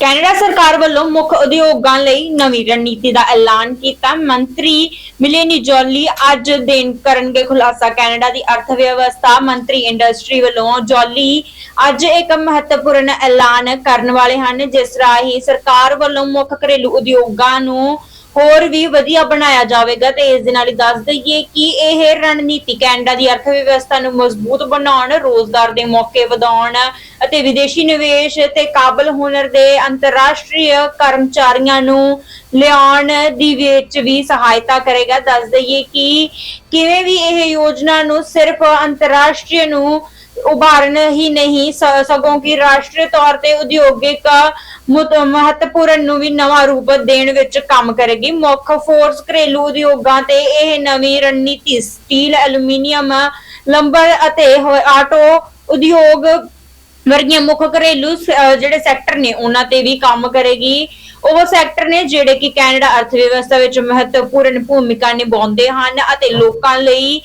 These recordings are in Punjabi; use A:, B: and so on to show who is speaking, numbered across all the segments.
A: ਕੈਨੇਡਾ ਸਰਕਾਰ ਵੱਲੋਂ ਮੁੱਖ ਉਦਯੋਗਾਂ ਲਈ ਨਵੀਂ ਰਣਨੀਤੀ ਦਾ ਐਲਾਨ ਕੀਤਾ। ਮੰਤਰੀ ਮਿਲੇਨੀ ਜੋਲੀ ਅੱਜ ਦੇਣ ਕਰਨਗੇ ਖੁਲਾਸਾ। ਕੈਨੇਡਾ ਦੀ ਅਰਥ ਮੰਤਰੀ ਇੰਡਸਟਰੀ ਵੱਲੋਂ ਜੋਲੀ ਅੱਜ ਇੱਕ ਮਹੱਤਵਪੂਰਨ ਐਲਾਨ ਕਰਨ ਵਾਲੇ ਹਨ। ਜਿਸ ਰਾਹੀਂ ਸਰਕਾਰ ਵੱਲੋਂ ਮੁੱਖ ਘਰੇਲੂ ਉਦਯੋਗਾਂ ਨੂੰ ਹੋਰ ਵੀ ਵਧੀਆ ਬਣਾਇਆ ਜਾਵੇਗਾ ਤੇ ਇਸ ਦੇ ਨਾਲ ਹੀ ਦੱਸ ਦਈਏ ਕਿ ਇਹ ਰਣਨੀਤੀ ਕੈਨੇਡਾ ਦੀ ਅਰਥ ਵਿਵਸਥਾ ਨੂੰ ਮਜ਼ਬੂਤ ਬਣਾਉਣ, ਰੋਜ਼ਗਾਰ ਦੇ ਮੌਕੇ ਵਧਾਉਣ ਅਤੇ ਵਿਦੇਸ਼ੀ ਨਿਵੇਸ਼ ਤੇ ਕਾਬਲ ਹੁਨਰ ਦੇ ਅੰਤਰਰਾਸ਼ਟਰੀ ਕਰਮਚਾਰੀਆਂ ਨੂੰ ਲਿਆਉਣ ਦੀ ਵਿੱਚ ਵੀ ਸਹਾਇਤਾ ਕਰੇਗਾ। ਦੱਸ ਦਈਏ ਕਿ ਕਿਵੇਂ ਵੀ ਇਹ ਯੋਜਨਾ ਨੂੰ ਸਿਰਫ ਅੰਤਰਰਾਸ਼ਟਰੀ ਨੂੰ ਉਭਾਰਨ ਹੀ ਨਹੀਂ ਸਗੋਂ ਕਿ ਰਾਸ਼ਟਰੀ ਤੌਰ ਤੇ ਉਦਯੋਗਿਕ ਮਹੱਤਵਪੂਰਨ ਨੂੰ ਵੀ ਨਵਾਂ ਰੂਪ ਦੇਣ ਵਿੱਚ ਕੰਮ ਕਰੇਗੀ। ਮੁੱਖ ਫੋਰਸ ਘਰੇਲੂ ਉਦਯੋਗਾਂ ਤੇ ਇਹ ਨਵੀਂ ਰਣਨੀਤੀ, ਸਟੀਲ, ਐਲੂਮੀਨੀਅਮ, ਲੰਬਰ ਅਤੇ ਆਟੋ ਉਦਯੋਗ ਵਰਗੀਆਂ ਮੁੱਖ ਘਰੇਲੂ ਜਿਹੜੇ ਸੈਕਟਰ ਨੇ, ਉਹਨਾਂ ਤੇ ਵੀ ਕੰਮ ਕਰੇਗੀ। ਉਹ ਸੈਕਟਰ ਨੇ ਜਿਹੜੇ ਕਿ ਕੈਨੇਡਾ ਅਰਥ ਵਿਵਸਥਾ ਵਿੱਚ ਮਹੱਤਵਪੂਰਨ ਭੂਮਿਕਾ ਨਿਭਾਉਂਦੇ ਹਨ ਅਤੇ ਲੋਕਾਂ ਲਈ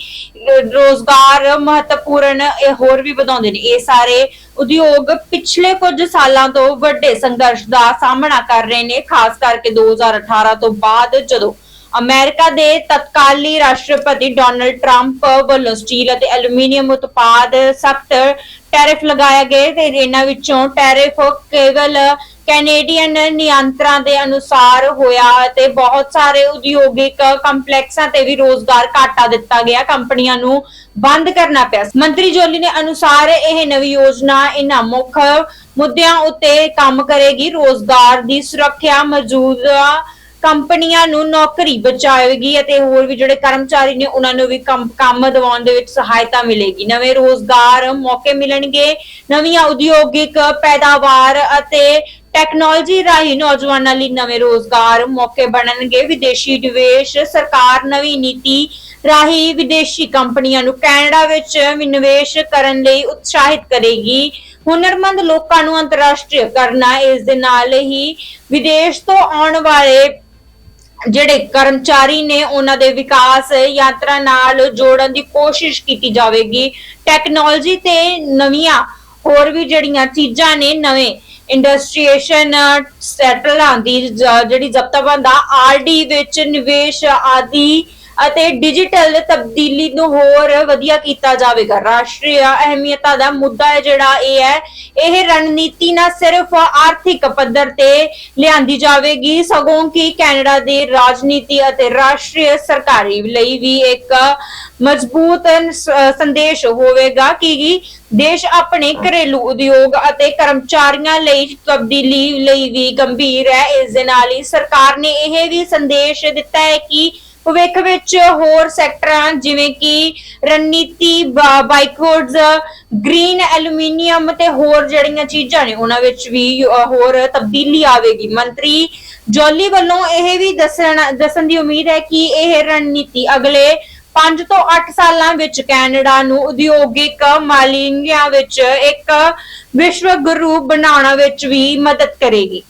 A: ਰੋਜ਼ਗਾਰ ਮਹੱਤਵਪੂਰਨ ਇਹ ਹੋਰ ਵੀ ਵਧਾਉਂਦੇ ਨੇ। ਇਹ ਸਾਰੇ ਉਦਯੋਗ ਪਿਛਲੇ ਕੁਝ ਸਾਲਾਂ ਤੋਂ ਵੱਡੇ ਸੰਘਰਸ਼ ਦਾ ਸਾਹਮਣਾ ਕਰ ਰਹੇ ਨੇ, ਖਾਸ ਕਰਕੇ 2018 ਤੋਂ ਬਾਅਦ ਜਦੋਂ ਅਮਰੀਕਾ ਦੇ ਤਤਕਾਲੀ ਰਾਸ਼ਟਰਪਤੀ ਡੋਨਲਡ ਟਰੰਪ ਵੱਲੋਂ ਸਟੀਲ ਅਤੇ ਐਲੂਮੀਨੀਅਮ ਉਤਪਾਦ ਸਖਤ ਟੈਰਿਫ ਲਗਾਇਆ ਗਏ ਤੇ ਇਹਨਾਂ ਵਿੱਚੋਂ ਟੈਰਿਫ ਕੇਵਲ ਕੈਨੇਡੀਅਨ ਨਿਯੰਤਰਾਂ ਦੇ ਅਨੁਸਾਰ ਹੋਇਆ ਤੇ ਬਹੁਤ ਸਾਰੇ ਉਦਯੋਗਿਕ ਕੰਪਲੈਕਸਾਂ ਤੇ ਵੀ ਰੋਜ਼ਗਾਰ ਘਾਟਾ ਦਿੱਤਾ ਗਿਆ, ਕੰਪਨੀਆਂ ਨੂੰ ਬੰਦ ਕਰਨਾ ਪਿਆ ਮੰਤਰੀ ਜੋਲੀ ਨੇ ਅਨੁਸਾਰ ਇਹ ਨਵੀਂ ਯੋਜਨਾ ਇਹਨਾਂ ਮੁੱਖ ਮੁੱਦਿਆਂ ਉੱਤੇ ਕੰਮ ਕਰੇਗੀ। ਰੋਜ਼ਗਾਰ ਦੀ ਸੁਰੱਖਿਆ ਮੌਜੂਦਾ ਕੰਪਨੀਆਂ ਨੂੰ ਨੌਕਰੀ ਬਚਾਏਗੀ ਅਤੇ ਹੋਰ ਵੀ ਜਿਹੜੇ ਕਰਮਚਾਰੀ ਨੇ, ਉਹਨਾਂ ਨੂੰ ਵੀ ਕੰਮ ਦਿਵਾਉਣ ਦੇ ਵਿੱਚ ਸਹਾਇਤਾ ਮਿਲੇਗੀ। ਨਵੇਂ ਰੋਜ਼ਗਾਰ ਮੌਕੇ ਮਿਲਣਗੇ, ਨਵੀਆਂ ਉਦਯੋਗਿਕ ਪੈਦਾਵਾਰ ਅਤੇ ਟੈਕਨੋਲੋਜੀ ਰਾਹੀਂ ਨੌਜਵਾਨਾਂ ਲਈ ਨਵੇਂ ਰੋਜ਼ਗਾਰ ਮੌਕੇ ਬਣਨਗੇ। ਵਿਦੇਸ਼ੀ ਨਿਵੇਸ਼ ਸਰਕਾਰ ਨਵੀਂ ਨੀਤੀ ਰਾਹੀਂ ਵਿਦੇਸ਼ੀ ਕੰਪਨੀਆਂ ਨੂੰ ਕੈਨੇਡਾ ਵਿੱਚ ਨਿਵੇਸ਼ ਕਰਨ ਲਈ ਉਤਸ਼ਾਹਿਤ ਕਰੇਗੀ। ਹੁਨਰਮੰਦ ਲੋਕਾਂ ਨੂੰ ਅੰਤਰਰਾਸ਼ਟਰੀ ਕਰਨਾ ਇਸ ਦੇ ਨਾਲ ਹੀ ਵਿਦੇਸ਼ ਤੋਂ ਆਉਣ ਵਾਲੇ ਜਿਹੜੇ ਕਰਮਚਾਰੀ ਨੇ ਉਹਨਾਂ ਦੇ ਵਿਕਾਸ ਯਾਤਰਾ ਨਾਲ ਜੋੜਨ ਦੀ ਕੋਸ਼ਿਸ਼ ਕੀਤੀ ਜਾਵੇਗੀ। ਟੈਕਨੋਲੋਜੀ ਤੇ ਨਵੀਆਂ ਹੋਰ ਵੀ ਜਿਹੜੀਆਂ ਚੀਜ਼ਾਂ ਨੇ, ਨਵੇਂ ਇੰਡਸਟਰੀਏਸ਼ਨ ਸੈਟਲਾਂ ਦੀ ਜ- ਜਿਹੜੀ ਜ਼ਬਤਾਬੰਦ ਆ ਆਰਡੀ ਵਿੱਚ ਨਿਵੇਸ਼ ਆਦਿ ਅਤੇ ਡਿਜੀਟਲ ਤਬਦੀਲੀ ਨੂੰ ਹੋਰ ਵਧੀਆ ਕੀਤਾ ਜਾਵੇਗਾ। ਰਾਸ਼ਟਰੀ ਅਹਿਮੀਅਤਾਂ ਦਾ ਮੁੱਦਾ ਹੈ ਜਿਹੜਾ ਇਹ ਹੈ, ਇਹ ਰਣਨੀਤੀ ਨਾ ਸਿਰਫ ਆਰਥਿਕ ਪੱਧਰ ਤੇ ਲਿਆਂਦੀ ਜਾਵੇਗੀ, ਸਗੋਂ ਕਿ ਕੈਨੇਡਾ ਦੀ ਰਾਜਨੀਤੀ ਅਤੇ ਰਾਸ਼ਟਰੀ ਸਰਕਾਰੀ ਲਈ ਵੀ ਇੱਕ ਮਜ਼ਬੂਤ ਸੰਦੇਸ਼ ਹੋਵੇਗਾ ਕਿ ਦੇਸ਼ ਆਪਣੇ ਘਰੇਲੂ ਉਦਯੋਗ ਅਤੇ ਕਰਮਚਾਰੀਆਂ ਲਈ ਤਬਦੀਲੀ ਲਈ ਵੀ ਗੰਭੀਰ ਹੈ। ਇਸ ਦੇ ਨਾਲ ਹੀ ਸਰਕਾਰ ਨੇ ਇਹ ਵੀ ਸੰਦੇਸ਼ ਦਿੱਤਾ ਹੈ ਕਿ ਭਵਿੱਖ ਵਿੱਚ ਹੋਰ ਸੈਕਟਰਾਂ ਜਿਵੇਂ ਕਿ ਰਣਨੀਤੀ ਬਾਈਕਵਰਡਸ ਗ੍ਰੀਨ ਐਲੂਮੀਨੀਅਮ ਤੇ ਹੋਰ ਜਿਹੜੀਆਂ ਚੀਜ਼ਾਂ ਨੇ, ਉਹਨਾਂ ਵਿੱਚ ਵੀ ਹੋਰ ਤਬਦੀਲੀ ਆਵੇਗੀ। ਮੰਤਰੀ ਜੋਲੀ ਵੱਲੋਂ ਇਹ ਵੀ ਦੱਸਣ ਦੱਸਣ ਦੀ ਉਮੀਦ ਹੈ ਕਿ ਇਹ ਰਣਨੀਤੀ ਅਗਲੇ 5 ਤੋਂ 8 ਸਾਲਾਂ ਵਿੱਚ ਕੈਨੇਡਾ ਨੂੰ ਉਦਯੋਗਿਕ ਮਾਲੀਨਿਆਂ ਵਿੱਚ ਇੱਕ ਵਿਸ਼ਵ ਗੁਰੂ ਬਣਾਉਣ ਵਿੱਚ ਵੀ ਮਦਦ ਕਰੇਗੀ।